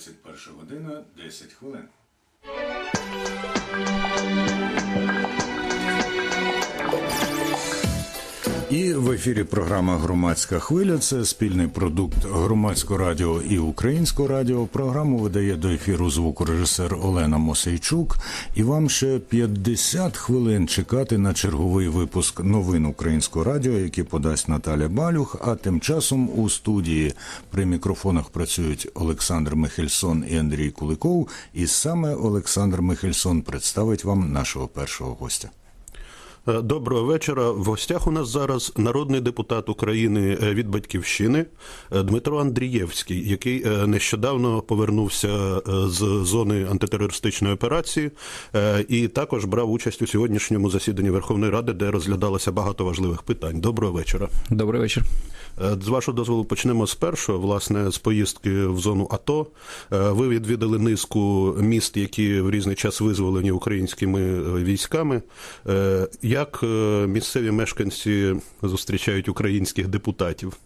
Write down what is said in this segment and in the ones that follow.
21 година 10 хвилин. І в ефірі програма Громадська хвиля. Це спільний продукт громадського радіо і українського радіо. Програму видає до ефіру звукорежисер Олена Мосейчук. І вам ще 50 хвилин чекати на черговий випуск новин українського радіо, які подасть Наталя Балюх. А тим часом у студії при мікрофонах працюють Олександр Михельсон і Андрій Куликов. І саме Олександр Михельсон представить вам нашого першого гостя. Е, Доброго вечора. В гостях у нас зараз народний депутат України е, від Батьківщини е, Дмитро Андрієвський, який нещодавно повернувся з зони антитерористичної операції і також брав участь у сьогоднішньому засіданні Верховної Ради, де розглядалося багато важливих питань. Доброго вечора. Добрий вечір. З вашого дозволу почнемо з першого, власне, з поїздки в зону АТО. Ви відвідали низку міст, які в різний час визволені українськими військами. Як е, місцеві мешканці зустрічають українських депутатів?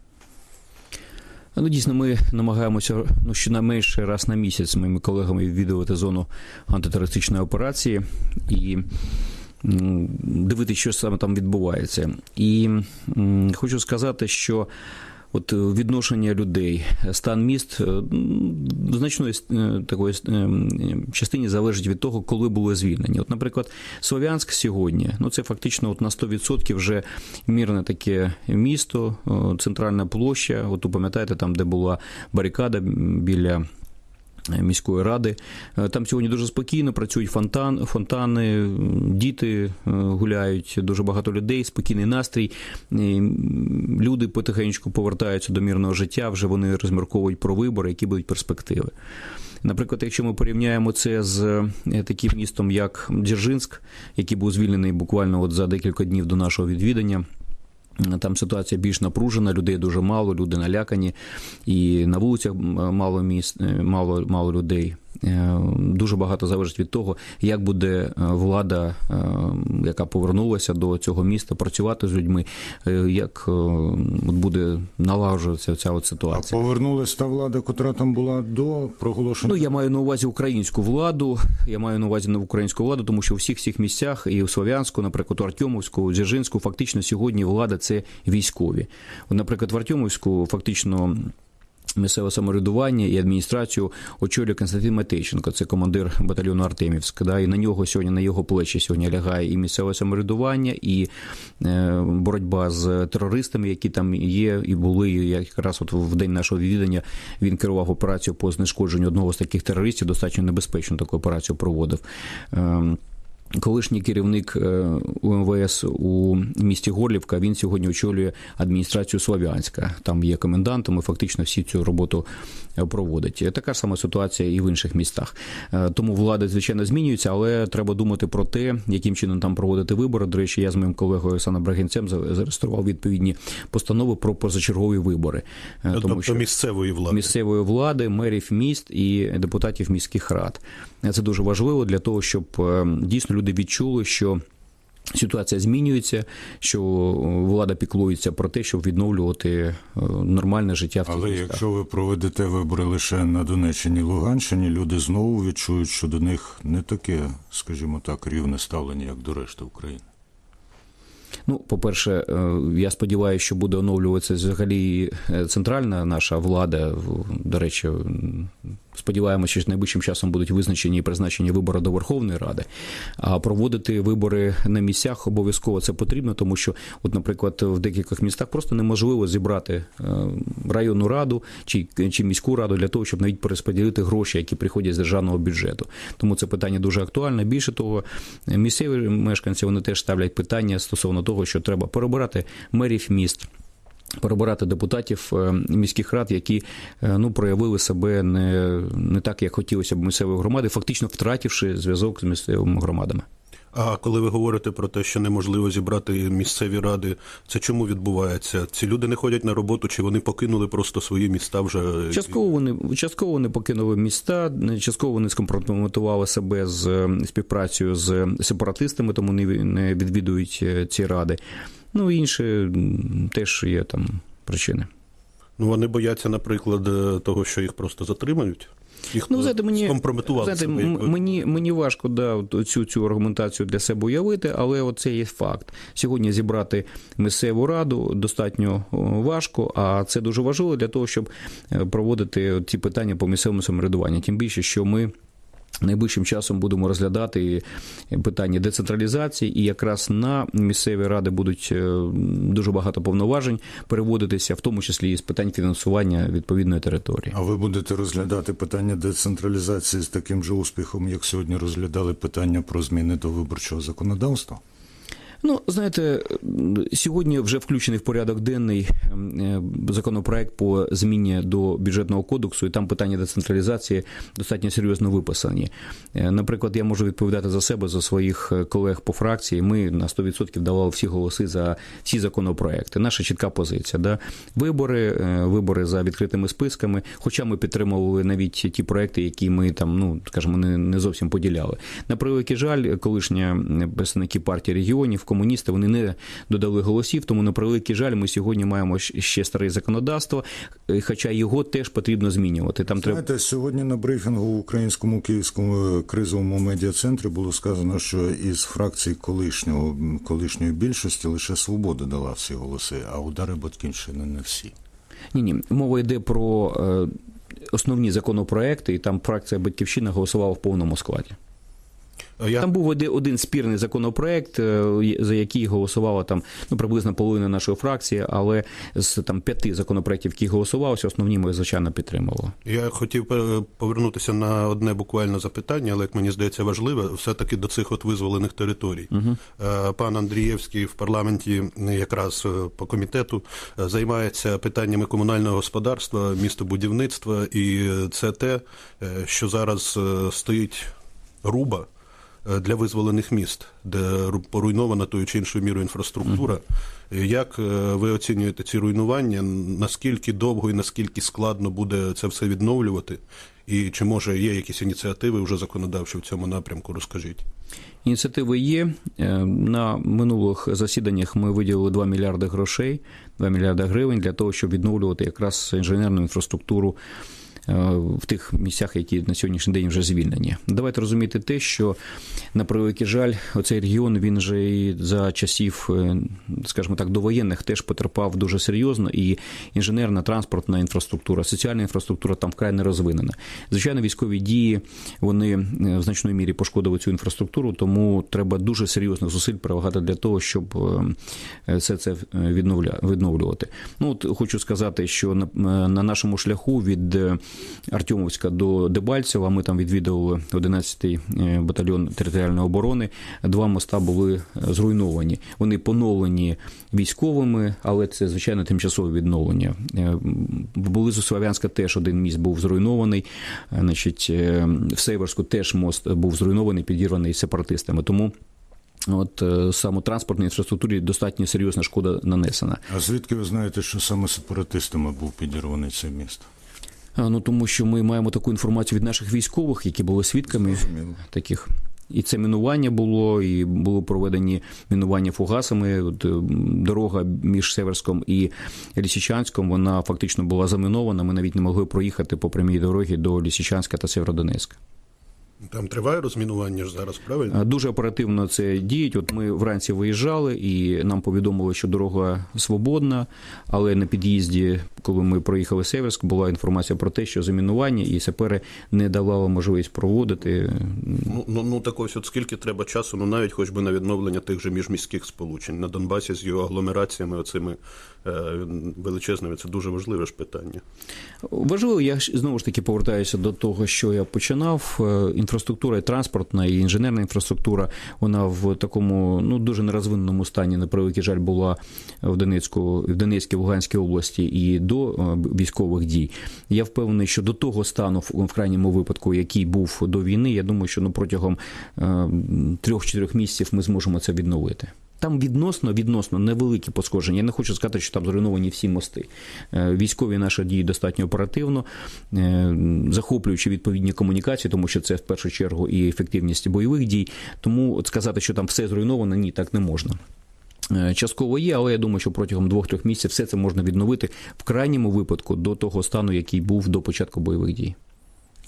Ну, дійсно, ми намагаємося ну, щонайменше раз на місяць з моїми колегами відвідувати зону антитерористичної операції і дивитися, що саме там відбувається. І хочу сказати, що от е, відношення людей, стан міст е, в значної е, такої е, частині залежить від того, коли були звільнені. От, наприклад, Слов'янськ сьогодні, ну це фактично от на 100% вже мірне таке місто, е, центральна площа. От пам'ятаєте, там, де була барикада біля. Е, Міської ради Е, там сьогодні дуже спокійно працюють фонтан, фонтани, діти е, гуляють, дуже багато людей, спокійний настрій. Люди потихеньку повертаються до мирного життя. Вже вони розмірковують про вибори, які будуть перспективи. Наприклад, якщо ми порівняємо це з таким містом, як Дзержинськ, який був звільнений буквально от за декілька днів до нашого відвідання. Там ситуація більш напружена, людей дуже мало, люди налякані, і на вулицях мало міст, е, мало, мало людей. Е, Дуже багато залежить від того, як буде е, влада, е, яка повернулася до цього міста, працювати з людьми, як от буде налагоджуватися ця от А ситуація. повернулась та влада, котра там була до проголошення. Ну, я маю на увазі українську владу. Я маю на увазі на українську владу, тому що у всіх всіх місцях, і у Слов'янську, наприклад, у Артемовську, у Дзержинську, фактично сьогодні влада це військові. Наприклад, в Артемовську фактично. Місцеве самоврядування і адміністрацію очолює Константин Матейченко, це командир батальйону Артемівськ. Да, і на нього сьогодні, на його плечі сьогодні лягає і місцеве самоврядування, і е, боротьба з терористами, які там є і були. Якраз от в день нашого відвідання він керував операцією по знешкодженню одного з таких терористів. Достатньо небезпечну таку операцію проводив. Колишній керівник е, УМВС у місті Горлівка він сьогодні очолює адміністрацію Слов'янська. Там є комендантом, і фактично всі цю роботу проводить. Така ж сама ситуація і в інших містах. Е, Тому влада, звичайно, змінюється, але треба думати про те, яким чином там проводити вибори. До речі, я з моїм колегою Олександром Брагинцем за- зареєстрував відповідні постанови про позачергові вибори. Е, тобто місцевої влади. місцевої влади, мерів міст і депутатів міських рад. Це дуже важливо для того, щоб е, дійсно люди відчули, що. Ситуація змінюється, що е, влада піклується про те, щоб відновлювати е, нормальне життя в цих Але містах. якщо ви проведете вибори лише на Донеччині і Луганщині, люди знову відчують, що до них не таке, скажімо так, рівне ставлення, як до решти України. Ну, по-перше, е, я сподіваюся, що буде оновлюватися взагалі центральна наша влада. До речі, сподіваємося, що найближчим часом будуть визначені і призначені вибори до Верховної Ради. А проводити вибори на місцях обов'язково це потрібно, тому що, от, наприклад, в декількох містах просто неможливо зібрати е, районну раду чи, чи міську раду для того, щоб навіть перерозподілити гроші, які приходять з державного бюджету. Тому це питання дуже актуальне. Більше того, місцеві мешканці вони теж ставлять питання стосовно того, що треба перебирати мерів міст. Перебирати депутатів е, міських рад, які е, ну проявили себе не, не так, як хотілося б місцевої громади, фактично втративши зв'язок з місцевими громадами. А коли ви говорите про те, що неможливо зібрати місцеві ради, це чому відбувається? Ці люди не ходять на роботу, чи вони покинули просто свої міста вже Частково вони частково вони покинули міста, частково вони скомпрометували себе з е, співпрацею з сепаратистами, тому не ві- не відвідують ці ради. Ну інші теж є там причини. Ну вони бояться, наприклад, е, того, що їх просто затримають. Хто Ну, знаєте, мені, знаєте, себе, мені, мені важко да, цю, цю аргументацію для себе уявити, але от це є факт. Сьогодні зібрати місцеву раду достатньо важко, а це дуже важливо для того, щоб е, проводити ці питання по місцевому самоврядуванню. Тим більше, що ми. Найближчим часом будемо розглядати питання децентралізації, і якраз на місцеві ради будуть е, дуже багато повноважень переводитися, в тому числі і з питань фінансування відповідної території. А ви будете розглядати питання децентралізації з таким же успіхом, як сьогодні розглядали питання про зміни до виборчого законодавства? Ну, знаєте, сьогодні вже включений в порядок денний е, законопроект по зміні до бюджетного кодексу, і там питання децентралізації достатньо серйозно виписані. Е, Наприклад, я можу відповідати за себе, за своїх е, колег по фракції. Ми на 100% давали всі голоси за всі законопроекти. Наша чітка позиція. Да? Вибори, вибори за відкритими списками. Хоча ми підтримували навіть ті проекти, які ми там, ну скажімо, не, не зовсім поділяли. На превеликий жаль, колишні представники партії регіонів, комуністи, вони не додали голосів. Тому на превеликий жаль, ми сьогодні маємо ще старе законодавство, е, хоча його теж потрібно змінювати. Там треба. Сьогодні на брифінгу в українському київському кризовому медіа-центрі було сказано, що із фракцій колишнього колишньої більшості лише свобода дала всі голоси, а удари батьківщини не всі. Ні, ні, мова йде про е, основні законопроекти, і там фракція Батьківщина голосувала в повному складі. Я Там був один, один спірний законопроект, е, за який голосувала там ну приблизно половина нашої фракції, але з там п'яти законопроектів, які голосувалися, основні ми звичайно підтримували. Я хотів е, повернутися на одне буквально запитання, але як мені здається важливе, все-таки до цих от визволених територій. Угу. Пан Андрієвський в парламенті е, якраз е, по комітету е, займається питаннями комунального господарства, містобудівництва, і це те, е, що зараз е, стоїть руба е, для визволених міст, де ру- поруйнована тою чи іншою мірою інфраструктура. Е, Як е, ви оцінюєте ці руйнування? Наскільки довго і наскільки складно буде це все відновлювати? І чи може є якісь ініціативи вже законодавчі в цьому напрямку? Розкажіть. Ініціативи є. Е, На минулих засіданнях ми виділили 2 мільярди грошей, 2 мільярди гривень для того, щоб відновлювати якраз інженерну інфраструктуру е, в тих місцях, які на сьогоднішній день вже звільнені. Давайте розуміти те, що на превеликий жаль, оцей регіон він же і за часів, е, скажімо так, довоєнних теж потерпав дуже серйозно, і інженерна транспортна інфраструктура, соціальна інфраструктура там вкрай не розвинена. Звичайно, військові дії вони е, в значної мірі пошкодили цю інфраструктуру, тому треба дуже серйозних зусиль прилагати для того, щоб е, все це відновлювати. Ну от хочу сказати, що на, е, на нашому шляху від е, Артемовська до Дебальцева ми там відвідували 11-й е, батальйон територіальної оборони. Два моста були зруйновані. Вони поновлені військовими, але це звичайно тимчасове відновлення. Е, Поблизу Слов'янська теж один міст був зруйнований. Е, Значить, в Северську теж мост був зруйнований, підірваний сепаратистами. Тому. От саме транспортній інфраструктурі достатньо серйозна шкода нанесена. А звідки ви знаєте, що саме сепаратистами був підірваний цей міст? Ну тому що ми маємо таку інформацію від наших військових, які були свідками Зрозуміло. таких. І це мінування було, і були проведені мінування фугасами. От, е, дорога між Северськом і Лісічанськом вона фактично була замінована. Ми навіть не могли проїхати по прямій дорогі до Лісичанська та Сєвєродонецька. Там триває розмінування ж зараз, правильно? Е, Дуже оперативно це діють. От ми вранці виїжджали, і нам повідомили, що дорога свободна, але на під'їзді, коли ми проїхали Северськ, була інформація про те, що замінування і сапери не давали можливість проводити. Ну, ну, ну так ось от скільки треба часу, ну навіть хоч би на відновлення тих же міжміських сполучень на Донбасі з його агломераціями, оцими е, величезними, це дуже важливе ж питання. Важливо, я знову ж таки повертаюся до того, що я починав. Інфраструктура і транспортна, і інженерна інфраструктура, вона в такому ну дуже нерозвиненому стані, на превеликий жаль, була в Донецьку, в Донецькій, Луганській області і до е, військових дій. Я впевнений, що до того стану, в в крайньому випадку, який був до війни, я думаю, що ну протягом е, трьох-чотирьох місяців ми зможемо це відновити. Там відносно відносно невеликі пошкодження. Я не хочу сказати, що там зруйновані всі мости. Е, Військові наші діють достатньо оперативно, е, захоплюючи відповідні комунікації, тому що це в першу чергу і ефективність бойових дій. Тому от сказати, що там все зруйновано, ні, так не можна. Е, Частково є, але я думаю, що протягом двох-трьох місяців все це можна відновити в крайньому випадку до того стану, який був до початку бойових дій.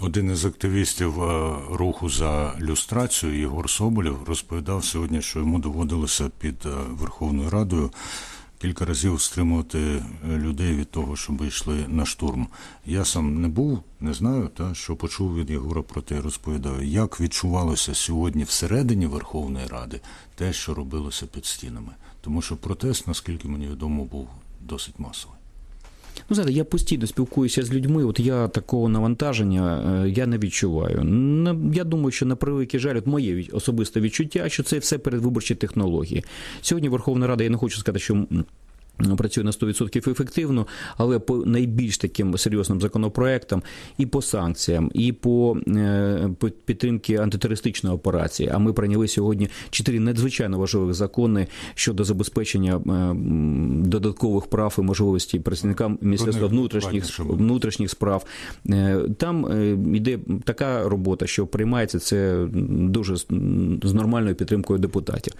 Один із активістів е, руху за люстрацію Єгор Соболєв розповідав сьогодні, що йому доводилося під е, Верховною Радою кілька разів стримувати е, людей від того, щоб йшли на штурм. Я сам не був, не знаю, та що почув від Єгора про те, розповідаю, як відчувалося сьогодні всередині Верховної Ради те, що робилося під стінами. Тому що протест, наскільки мені відомо, був досить масовий. Ну, знаєте, я постійно спілкуюся з людьми. От я такого навантаження е, я не відчуваю. Я думаю, що на превеликий жаль, от моє особисте відчуття, що це все передвиборчі технології. Сьогодні Верховна Рада, я не хочу сказати, що. М, Працює на 100% ефективно, але по найбільш таким серйозним законопроектам і по санкціям, і по, е, по антитерористичної операції. А ми прийняли сьогодні чотири надзвичайно важливих закони щодо забезпечення е, додаткових прав і можливостей працівникам Міністерства внутрішніх внутрішніх справ. Е, Там йде така робота, що приймається це дуже з нормальною підтримкою депутатів.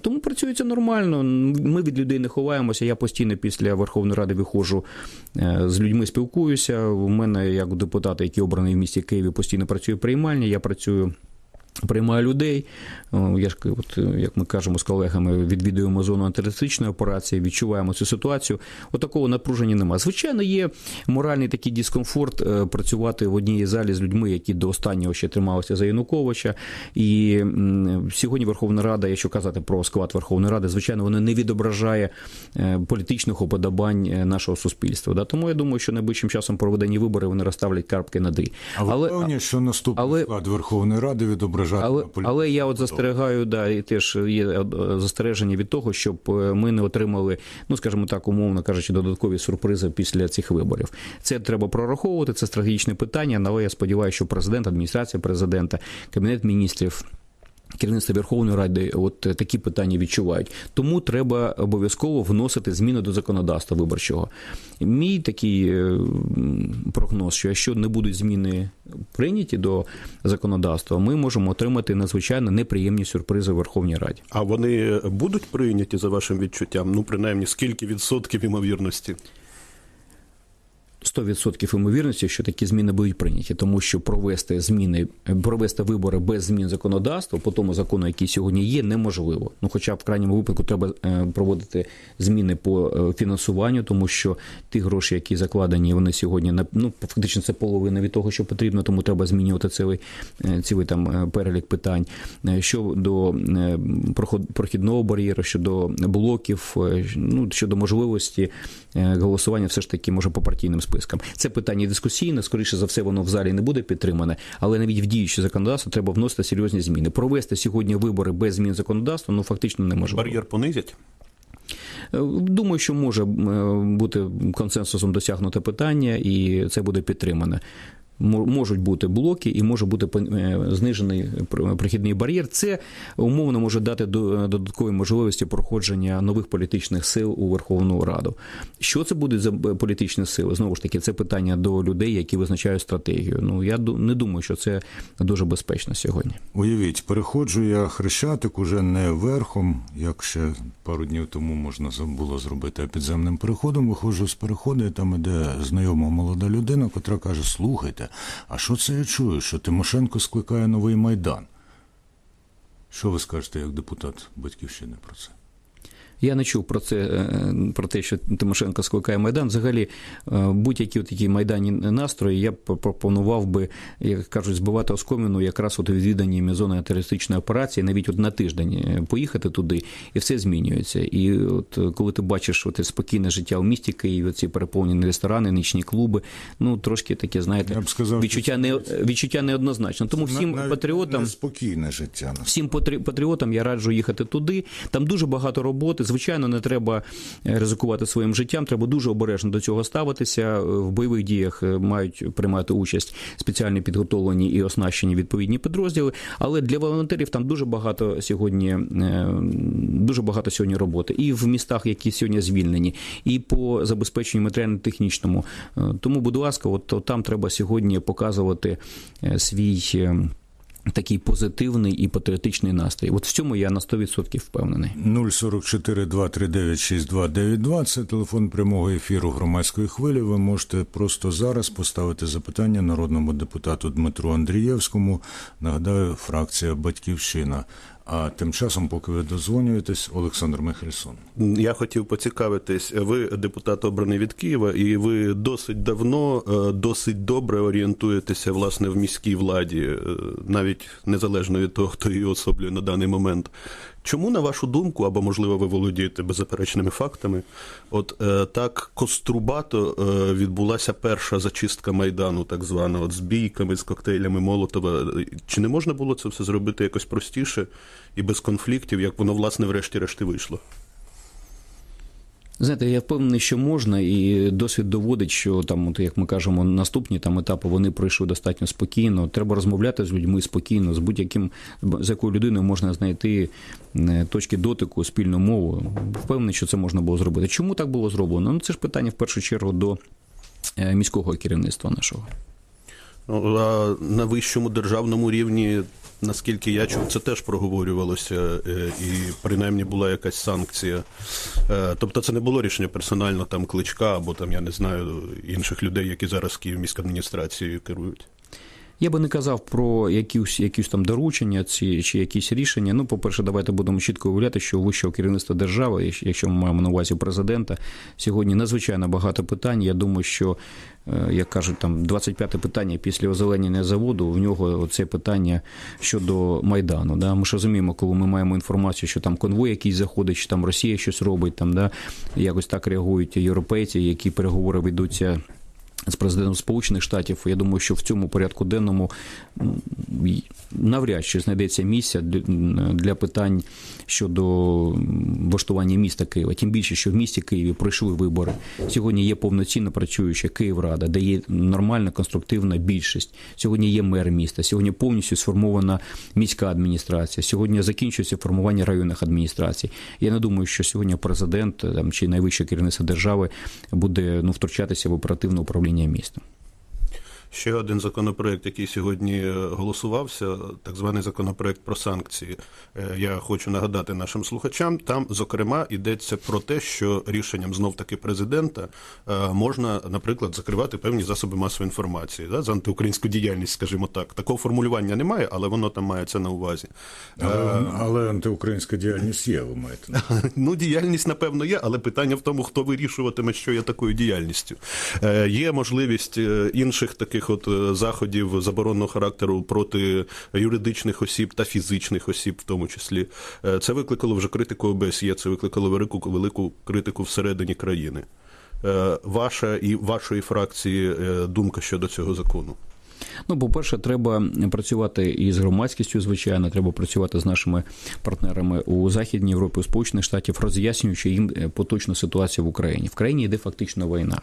Тому працюється нормально. Ми від людей не ховаємося. Я постійно після Верховної Ради виходжу е, з людьми, спілкуюся. У мене, як депутата, який обраний в місті Києві, постійно працює приймальня. Я працюю. Приймаю людей, я ж от, е, як ми кажемо з колегами, відвідуємо зону антитерористичної операції, відчуваємо цю ситуацію. Отакого напруження немає. Звичайно, є моральний такий дискомфорт е, працювати в одній залі з людьми, які до останнього ще трималися за Януковича. І сьогодні Верховна Рада, якщо казати про склад Верховної Ради, звичайно, вона не відображає е, політичних уподобань е, нашого суспільства. Да? Тому я думаю, що найближчим часом проведені вибори вони розставлять карпки над «і». А ви певні, що наступний але- склад Верховної Ради відображатиме але, але я от застерігаю, да, і теж є е, застереження від того, щоб е, ми не отримали, ну скажімо так, умовно кажучи, додаткові сюрпризи після цих виборів. Це треба прораховувати, це стратегічне питання. Але я сподіваюся, що президент, адміністрація президента, кабінет міністрів. Керівництво Верховної Ради от е, такі питання відчувають. Тому треба обов'язково вносити зміни до законодавства виборчого. Мій такий е, прогноз, що якщо не будуть зміни прийняті до законодавства, ми можемо отримати надзвичайно неприємні сюрпризи в Верховній Раді. А вони будуть прийняті за вашим відчуттям? Ну, принаймні, скільки відсотків ймовірності? 100% ймовірності, що такі зміни будуть прийняті, тому що провести зміни, провести вибори без змін законодавства по тому закону, який сьогодні є, неможливо. Ну, хоча в крайньому випадку треба е, проводити зміни по е, фінансуванню, тому що ті гроші, які закладені, вони сьогодні на ну фактично це половина від того, що потрібно, тому треба змінювати цілий, е, цілий там перелік питань. Щодо прохідного бар'єру, щодо блоків, ну щодо можливості голосування, все ж таки може по партійним спискам. Це питання дискусійне. Скоріше за все, воно в залі не буде підтримане, але навіть в діюче законодавство треба вносити серйозні зміни. Провести сьогодні вибори без змін законодавства ну фактично неможливо. Бар'єр понизять? Е, Думаю, що може е, бути консенсусом досягнуте питання, і це буде підтримане. Мо- Можуть бути блоки і може бути е, знижений пр- прохідний бар'єр. Це умовно може дати до- додаткові можливості проходження нових політичних сил у Верховну Раду. Що це буде за політичні сили? Знову ж таки, це питання до людей, які визначають стратегію. Ну я не думаю, що це дуже безпечно сьогодні. Уявіть, переходжу я хрещатик уже не верхом, як ще пару днів тому можна було зробити, а підземним переходом. Виходжу з переходу, і там іде знайома молода людина, котра каже: Слухайте, а що це я чую? Що Тимошенко скликає новий майдан? Що ви скажете як депутат батьківщини про це? Я не чув про це е, про те, що Тимошенко скликає майдан. Взагалі, е, будь-які такі майданні настрої я б пропонував би, як кажуть, збивати оскоміну якраз от у відвіданні зони терористичної операції, навіть от на тиждень е, поїхати туди, і все змінюється. І от коли ти бачиш от, спокійне життя у місті Києві, ці переповнені ресторани, нічні клуби, ну трошки таке, знаєте, Я б сказав, відчуття не відчуття неоднозначно. Тому всім Навіть патріотам. неспокійне життя. Всім патрі- патріотам я раджу їхати туди. Там дуже багато роботи. Звичайно, не треба е, ризикувати своїм життям. Треба дуже обережно до цього ставитися. Е, В бойових діях е, мають приймати участь спеціально підготовлені і оснащені відповідні підрозділи. Але для волонтерів там дуже багато сьогодні дуже багато сьогодні роботи. І в містах, які сьогодні звільнені, і по забезпеченню матеріально-технічному. Тому, будь ласка, от, там треба сьогодні показувати свій. Такий позитивний і патріотичний настрій. От в цьому я на 100% впевнений. 044 239 6292 – це телефон прямого ефіру громадської хвилі. Ви можете просто зараз поставити запитання народному депутату Дмитру Андрієвському. Нагадаю, фракція Батьківщина. А тим часом, поки ви дозвонюєтесь, Олександр Михельсон. Я хотів поцікавитись. Ви депутат обраний від Києва, і ви досить давно, е, досить добре орієнтуєтеся власне в міській владі, е, навіть незалежно від того, хто її особлює на даний момент. Чому, на вашу думку, або можливо ви володієте беззаперечними фактами, от е, так кострубато е, відбулася перша зачистка майдану, так звана, от з бійками, з коктейлями Молотова. Чи не можна було це все зробити якось простіше і без конфліктів, як воно власне врешті-решті вийшло? Знаєте, я впевнений, що можна, і досвід доводить, що там, от, як ми кажемо, наступні там етапи вони пройшли достатньо спокійно. Треба розмовляти з людьми спокійно, з будь-яким з якою людиною можна знайти точки дотику, спільну мову. Впевнений, що це можна було зробити. Чому так було зроблено? Ну це ж питання в першу чергу до е, міського керівництва нашого. Ну, а на вищому державному рівні, наскільки я чув, це теж проговорювалося, е, і принаймні була якась санкція. Е, Тобто це не було рішення персонально там кличка або там, я не знаю, інших людей, які зараз Київміськадміністрацією керують. Я би не казав про якісь, якісь там доручення ці, чи якісь рішення. Ну, по-перше, давайте будемо чітко уявляти, що вищого керівництва держави, якщо ми маємо на увазі президента, сьогодні надзвичайно багато питань. Я думаю, що, е, як кажуть, там 25-те питання після озеленення заводу, в нього це питання щодо Майдану. Да? Ми ж розуміємо, коли ми маємо інформацію, що там конвой якийсь заходить, чи там Росія щось робить, там, да? якось так реагують європейці, які переговори ведуться з президентом Сполучених Штатів. Я думаю, що в цьому порядку денному навряд чи знайдеться місця для- питань щодо влаштування міста Києва. Тим більше, що в місті Києві пройшли вибори. Сьогодні є повноцінно працююча Київрада, де є нормальна конструктивна більшість. Сьогодні є мер міста. Сьогодні повністю сформована міська адміністрація. Сьогодні закінчується формування районних адміністрацій. Я не думаю, що сьогодні президент там чи найвище керівництво держави буде ну втручатися в оперативне управління містом. Ще один законопроект, який сьогодні е, голосувався, так званий законопроект про санкції. Е, Я хочу нагадати нашим слухачам. Там, зокрема, йдеться про те, що рішенням знов таки президента е, можна, наприклад, закривати певні засоби масової інформації да, за антиукраїнську діяльність, скажімо так. Такого формулювання немає, але воно там мається на увазі. Але, але антиукраїнська діяльність є, ви маєте. Ну, діяльність, напевно, є, але питання в тому, хто вирішуватиме, що є такою діяльністю. Є можливість інших таких от е, заходів заборонного характеру проти юридичних осіб та фізичних осіб, в тому числі. Е, це викликало вже критику ОБСЄ, це викликало велику, велику критику всередині країни. Е, ваша і вашої фракції думка щодо цього закону. Ну, по-перше, треба працювати і з громадськістю, звичайно, треба працювати з нашими партнерами у Західній Європі, у Сполучених Штатів, роз'яснюючи їм е, поточну ситуацію в Україні. В країні йде фактично війна.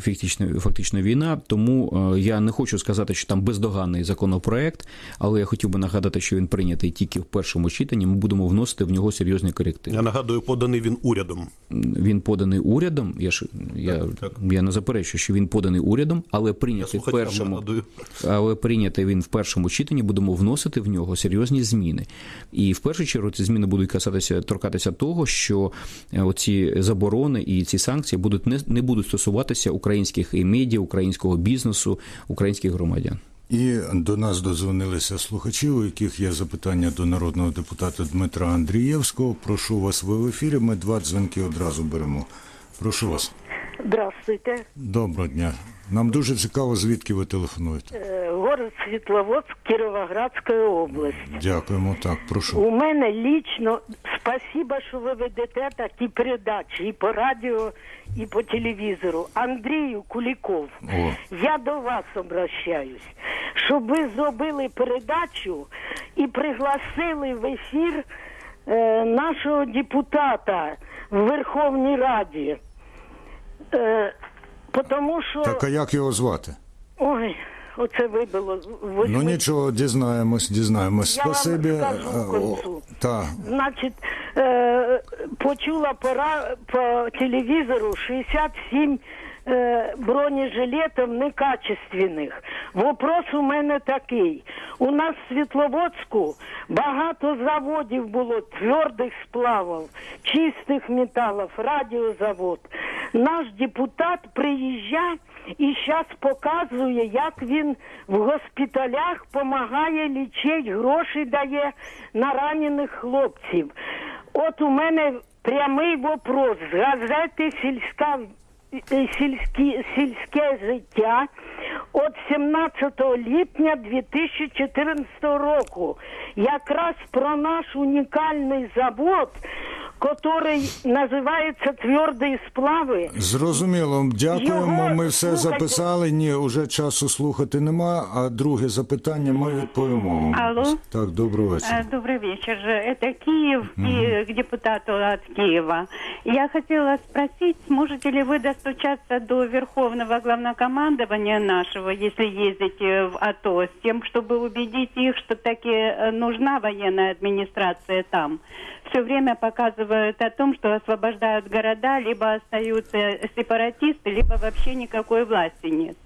Фактично, фактично війна, тому е, я не хочу сказати, що там бездоганний законопроект, але я хотів би нагадати, що він прийнятий тільки в першому читанні. Ми будемо вносити в нього серйозні корективи. Я нагадую, поданий він урядом. Він поданий урядом. Я ж я, так. я не заперечую, що він поданий урядом, але прийнятий в першому. Але прийнятий він в першому читанні, будемо вносити в нього серйозні зміни. І в першу чергу ці зміни будуть касатися торкатися того, що е, оці заборони і ці санкції будуть не, не будуть стосуватися українських і медіа, українського бізнесу, українських громадян. І до нас дозвонилися слухачі, у яких є запитання до народного депутата Дмитра Андрієвського. Прошу вас, ви в ефірі. Ми два дзвінки одразу беремо. Прошу вас. Здравствуйте. Доброго дня. Нам дуже цікаво, звідки ви телефонуєте. Е, Город Світловодськ, Кіровоградська область. Дякуємо. Так, прошу. У мене лічно спасибо, що ви ведете такі передачі і по радіо, і по телевізору. Андрію Куліков, О. я до вас обращаюсь, щоб ви зробили передачу і пригласили в ефір е, нашого депутата в Верховній Раді. Е, Потому що Так, а як його звати? ой, оце вибило. Ви- Ну нічого, дізнаємось, дізнаємось. Я вам скажу Е, концу. Та, Значить, е, почула пора по телевізору 67 е, бронежилетів некачественних. Вопрос у мене такий. У нас в Світловодську багато заводів було твердих сплавів, чистих металів, радіозавод. Наш депутат приїжджає і зараз показує, як він в госпіталях допомагає лічити, гроші дає на ранених хлопців. От у мене прямий вопрос з газети сільська сільські, сільське життя от 17 липня 2014 року. Якраз про наш унікальний завод, який називається Тверді сплави. Зрозуміло, дякуємо. Його Ми все слухайте. записали. Ні, уже часу слухати нема. А друге запитання ми відповімо. вам. Алло. Так, доброго вечора. Э, Добрый вечер. Это Киев и к депутату от Киева. Я хотела спросить, сможете ли вы достучаться до Верховного главнокомандования нашего, если ездите в АТО, с тем, чтобы убедить их, что таки э, нужна военная администрация там? все время показывают о том, что освобождают города, либо остаются сепаратисты, либо вообще никакой власти нет.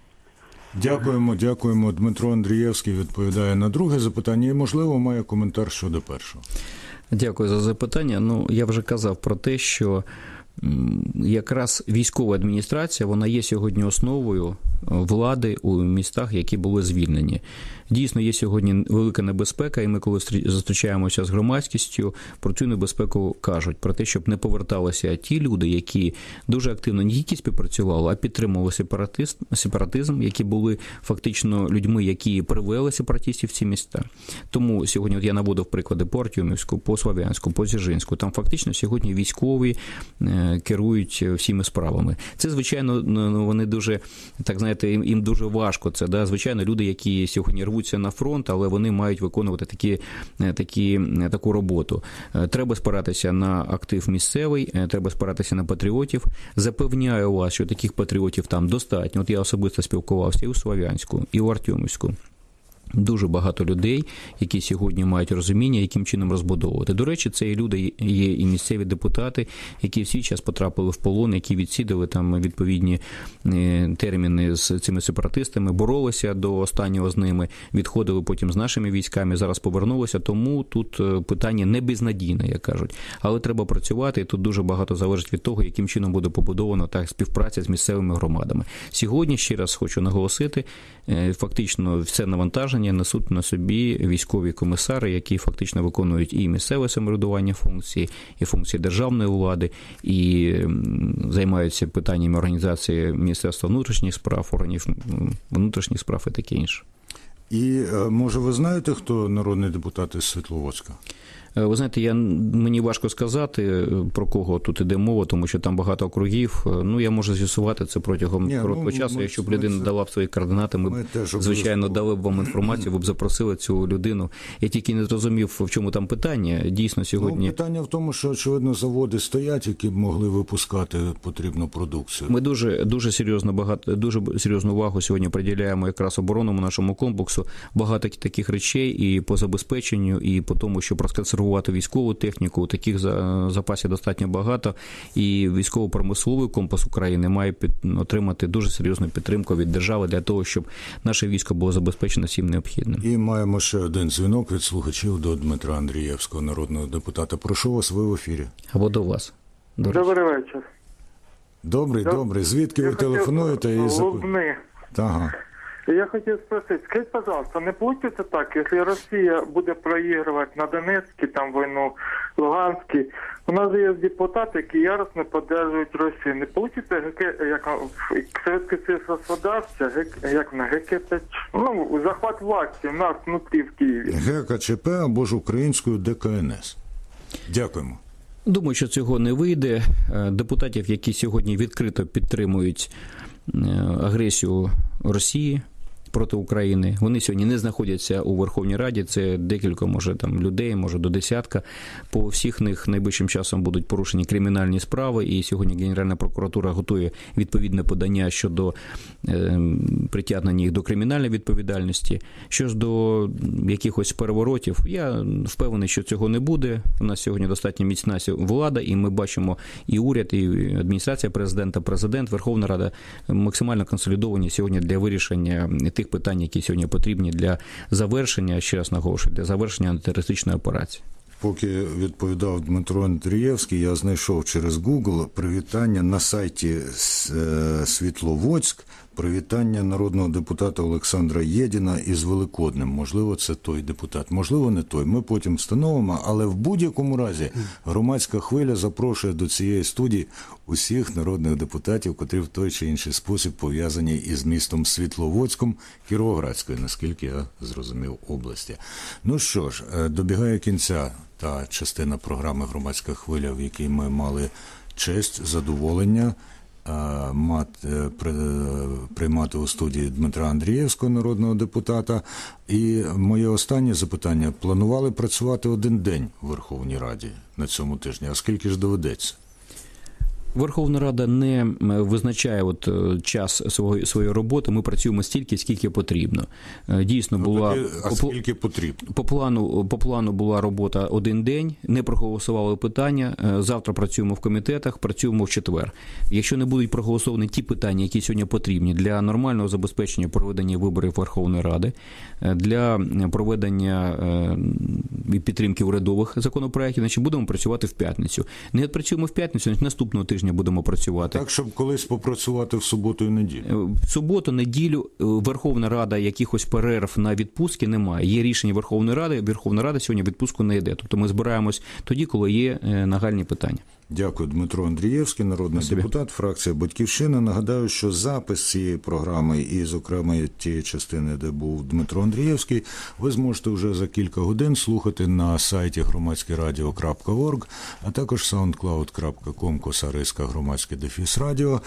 Дякуємо, дякуємо. Дмитро Андрієвський відповідає на друге запитання і, можливо, має коментар щодо першого. Дякую за запитання. Ну, я вже казав про те, що якраз військова адміністрація вона є сьогодні основою влади у містах, які були звільнені. Дійсно, є сьогодні велика небезпека, і ми, коли зустрічаємося з громадськістю, про цю небезпеку кажуть про те, щоб не поверталися ті люди, які дуже активно не тільки співпрацювали, а підтримували сепаратизм, сепаратизм, які були фактично людьми, які привели сепаратистів в ці міста. Тому сьогодні, от я наводив приклади по Артемівську, по Слов'янську, по Зіжинську. Там фактично сьогодні військові е, керують всіми справами. Це звичайно, ну вони дуже так знаєте, їм, їм дуже важко. Це да, звичайно, люди, які сьогодні рвуться на фронт, але вони мають виконувати такі, е, такі, е, таку роботу. Е, Треба спиратися на актив місцевий, треба спиратися на патріотів. Запевняю вас, що таких патріотів там достатньо. От я особисто спілкувався і у Слов'янську, і у Артемівську. Дуже багато людей, які сьогодні мають розуміння, яким чином розбудовувати. До речі, це і люди є і місцеві депутати, які в свій час потрапили в полон, які відсідали там відповідні е, терміни з цими сепаратистами, боролися до останнього з ними, відходили потім з нашими військами, зараз повернулися. Тому тут е, питання не безнадійне, як кажуть. Але треба працювати, і тут дуже багато залежить від того, яким чином буде побудовано так співпраця з місцевими громадами. Сьогодні ще раз хочу наголосити, фактично все навантаження несуть на собі військові комісари, які фактично виконують і місцеве самоврядування функції, і функції державної влади, і займаються питаннями організації Міністерства внутрішніх справ, органів внутрішніх справ і таке інше. І е, може ви знаєте, хто народний депутат із Світловодська? Е, Ви знаєте, я мені важко сказати е, про кого тут іде мова, тому що там багато округів. Е, Ну я можу з'ясувати це протягом Ні, ну, короткого часу. ми- Якщо б людина це- дала б свої координати, ми, ми б теж звичайно дали б вам інформацію, ви б запросили цю людину. Я тільки не зрозумів, в чому там питання. Дійсно, сьогодні Ну, питання в тому, що очевидно заводи стоять, які б могли випускати потрібну продукцію. Ми дуже дуже серйозно багато дуже серйозну увагу сьогодні приділяємо якраз оборонному нашому комплексу. Багато таких речей і по забезпеченню, і по тому, щоб розконсервувати військову техніку. Таких запасів достатньо багато. І військово-промисловий комплекс України має під, отримати дуже серйозну підтримку від держави для того, щоб наше військо було забезпечено всім необхідним. І маємо ще один дзвінок від слухачів до Дмитра Андрієвського, народного депутата. Прошу вас, ви в ефірі. Або до вас. До. Добрий вечір. Добрий, добрий. Звідки Я ви телефонуєте? е, І Лубни. Ага. Я хотів спросити, скажіть, пожалуйста, не получится так, якщо Росія буде проігрувати на Донецькій там війну, Луганській, у нас є депутати, які яростно підтримують Росію. Не получится, ГК, як Совєтський Союз розпадався, ГК, як на ГКП, ну, захват власті в нас внутрі в Києві. ГКЧП або ж українською ДКНС. Дякуємо. Думаю, що цього не вийде. Е, Депутатів, які сьогодні відкрито підтримують е, агресію Росії проти України. Вони сьогодні не знаходяться у Верховній Раді. Це декілька, може там людей, може до десятка. По всіх них найближчим часом будуть порушені кримінальні справи. І сьогодні Генеральна прокуратура готує відповідне подання щодо е, притягнення їх до кримінальної відповідальності. Що ж до якихось переворотів, я впевнений, що цього не буде. У нас сьогодні достатньо міцна влада, і ми бачимо і уряд, і адміністрація президента, президент, Верховна Рада максимально консолідовані сьогодні для вирішення тих питань, які сьогодні потрібні для завершення, ще раз наголошую, для завершення антитерористичної операції. Поки відповідав Дмитро Андрієвський, я знайшов через Google привітання на сайті е, Світловодськ. Привітання народного депутата Олександра Єдіна із Великоднем. Можливо, це той депутат, можливо, не той. Ми потім встановимо, але в будь-якому разі громадська хвиля запрошує до цієї студії усіх народних депутатів, котрі в той чи інший спосіб пов'язані із містом Світловодськом Кіровоградської, наскільки я зрозумів, області. Ну що ж, е, добігає кінця та частина програми Громадська хвиля, в якій ми мали честь, задоволення е, е, при- приймати у студії Дмитра Андрієвського, народного депутата. І моє останнє запитання: планували працювати один день у Верховній Раді на цьому тижні, а скільки ж доведеться? Верховна Рада не визначає от е, час свого, своєї роботи. Ми працюємо стільки, скільки потрібно. Е, Дійсно, була Ну, Таки, а скільки потрібно? По плану, по плану була робота один день, не проголосували питання. Е, Завтра працюємо в комітетах, працюємо в четвер. Якщо не будуть проголосовані ті питання, які сьогодні потрібні для нормального забезпечення проведення виборів Верховної Ради, е, для проведення е, і підтримки урядових законопроєктів, значить будемо працювати в п'ятницю. Не працюємо в п'ятницю, значить наступного тижня будемо працювати. Так, щоб колись попрацювати в суботу і неділю. Е, В суботу, неділю е, Верховна Рада якихось перерв на відпустки немає. Є рішення Верховної Ради. Верховна Рада сьогодні відпустку не йде. Тобто ми збираємось тоді, коли є е, нагальні питання. Дякую, Дмитро Андрієвський, народний Спасибі. депутат, фракція Батьківщина. Нагадаю, що запис цієї програми і, зокрема, тієї частини, де був Дмитро Андрієвський, ви зможете вже за кілька годин слухати на сайті громадськерадіо.орг, а також soundcloud.com косариска громадське дефіс радіо.